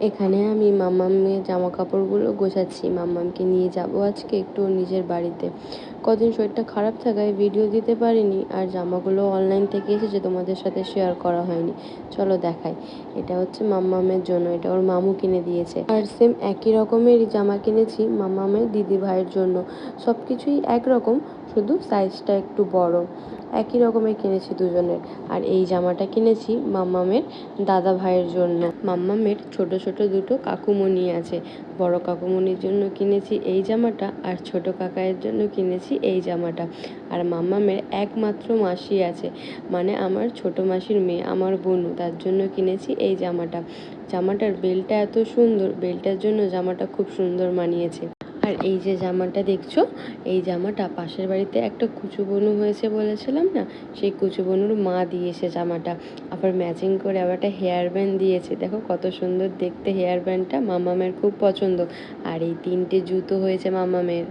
এখানে আমি মাম্মামের জামা কাপড়গুলো গোছাচ্ছি। মাম্মামকে নিয়ে যাব আজকে একটু নিজের বাড়িতে। কদিন শরীরটা খারাপ থাকায় ভিডিও দিতে পারিনি আর জামাগুলো অনলাইন থেকে এসেছে, তোমাদের সাথে শেয়ার করা হয়নি। চলো দেখাই। এটা হচ্ছে মাম্মামের জন্য, এটা ওর মামু কিনে দিয়েছে। আর সেম একই রকমেরই জামা কিনেছি মাম্মামের দিদি ভাইয়ের জন্য। সব কিছুই একরকম, শুধু সাইজটা একটু বড়। একই রকমের কিনেছি দুজনের। আর এই জামাটা কিনেছি মাম্মামের দাদা ভাইয়ের জন্য। মাম্মামের ছোট ছোট দুটো কাকুমণি আছে। বড় কাকুমণির জন্য কিনেছি এই জামাটা আর ছোট কাকায়ের জন্য কিনেছি এই জামাটা। আর মাম্মামের একমাত্র মাসি আছে। মানে আমার ছোট মাসির মেয়ে, আমার বোনু, তার জন্য কিনেছি এই জামাটা। জামাটার বেলটা এত সুন্দর, বেলটার জন্য জামাটা খুব সুন্দর মানিয়েছে। আর এই যে জামাটা দেখছ, এই জামাটা পাশের বাড়িতে একটা কুচু বনু হয়েছে বলেছিলাম না? সেই কুচু বনুর মা দিয়েছে জামাটা। আবার ম্যাচিং করে আবার একটা হেয়ার ব্যান্ড দিয়েছে। দেখো কত সুন্দর দেখতে হেয়ার ব্যান্ডটা মামামের খুব পছন্দ। আর এই তিনটে জুতো হয়েছে মামামের।